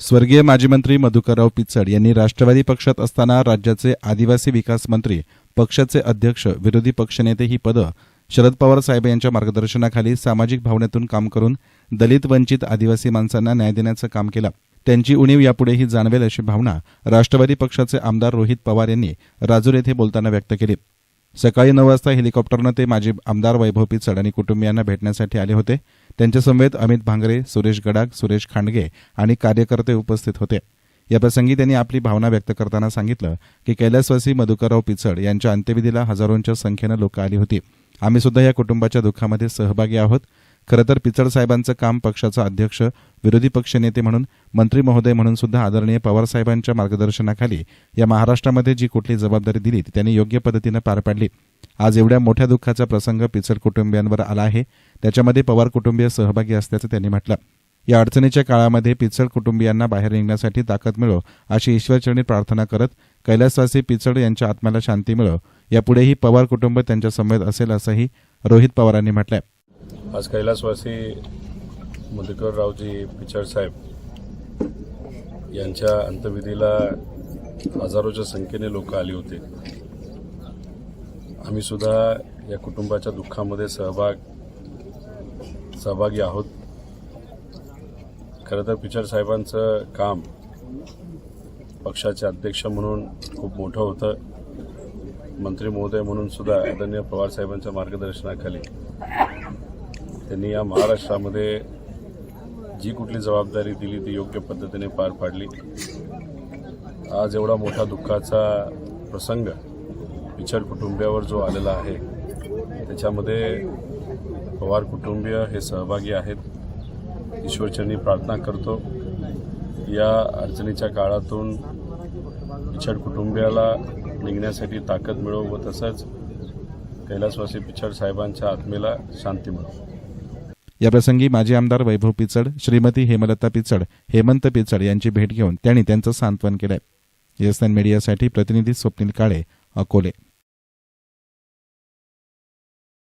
स्वर्गीय माजी मंत्री मधुकरराव पिचड यांनी राष्ट्रवादी पक्षात असताना राज्याचे आदिवासी विकास मंत्री पक्षाचे अध्यक्ष विरोधी पक्षनेते ही पदं शरद पवार साहेब यांच्या मार्गदर्शनाखाली सामाजिक भावनेतून काम करून दलित वंचित आदिवासी माणसांना न्याय देण्याचं काम केलं. त्यांची उणीव यापुढेही जाणवेल अशी भावना राष्ट्रवादी पक्षाचे आमदार रोहित पवार यांनी राजूर येथे बोलताना व्यक्त केली. सकाळी नऊ वाजता हेलिकॉप्टरनं ते माजी आमदार वैभव पिचड आणि कुटुंबियांना भेटण्यासाठी आले होते. त्यांच्यासमवेत अमित भांगरे सुरेश गडाख सुरेश खांडगे आणि कार्यकर्ते उपस्थित होते. याप्रसंगी त्यांनी आपली भावना व्यक्त करताना सांगितलं की कैलासवासी मधुकरराव पिचड यांच्या अंत्यविधीला हजारोंच्या संख्येनं लोक आली होती. आम्ही सुद्धा या कुटुंबाच्या दुःखामध्ये सहभागी आहोत. खरं तर पिचड साहेबांचं काम पक्षाचा अध्यक्ष विरोधी पक्षनेते म्हणून मंत्री महोदय म्हणून सुद्धा आदरणीय पवार साहेबांच्या मार्गदर्शनाखाली या महाराष्ट्रामध्ये जी कुठली जबाबदारी दिली ती त्यांनी योग्य पद्धतीनं पार पाडली. आज एवढ्या मोठ्या दुःखाचा प्रसंग पिचड कुटुंबियांवर आला आहे. त्याच्यामध्ये पवार कुटुंबीय सहभागी असल्याचं त्यांनी म्हटलं. या अडचणीच्या काळामध्ये पिचड कुटुंबियांना बाहेर निघण्यासाठी ताकद मिळो अशी ईश्वरचरणी प्रार्थना करत कैलासवासी पिचड यांच्या आत्म्याला शांती मिळो. यापुढेही पवार कुटुंब त्यांच्या समवेत असेल असंही रोहित पवारांनी म्हटलंय. आज कैलासवासी मधुकररावजी पिचड साहेब यांच्या अंत्यविधीला हजारोच्या संख्येने लोक आली होती. आम्ही सुद्धा या कुटुंबाच्या दुःखामध्ये सहभाग सहभागी आहोत. खरं तर पिचड साहेबांचं काम पक्षाचे अध्यक्ष म्हणून खूप मोठं होतं. मंत्री महोदय म्हणून सुद्धा आदरणीय पवारसाहेबांच्या मार्गदर्शनाखाली त्यांनी या महाराष्ट्रामध्ये जी कुठली जबाबदारी दिली ती योग्य पद्धतीने पार पाडली. आज एवढा मोठा दुःखाचा प्रसंग पिछड कुटुंबियावर जो आलेला आहे त्याच्यामध्ये पवार कुटुंबीय हे सहभागी आहेत. ईश्वरचरणी प्रार्थना करतो. या अडचणीच्या काळातून पिछड कुटुंबियाला निघण्यासाठी ताकद मिळो व तसंच कैलासवासी पिछड साहेबांच्या आत्मेला शांती मिळो. याप्रसंगी माजी आमदार वैभव पिचड श्रीमती हेमलता पिचड हेमंत पिचड यांची भेट घेऊन त्यांनी त्यांचं सांत्वन केलं एस मीडियासाठी प्रतिनिधी स्वप्नील काळे अकोले.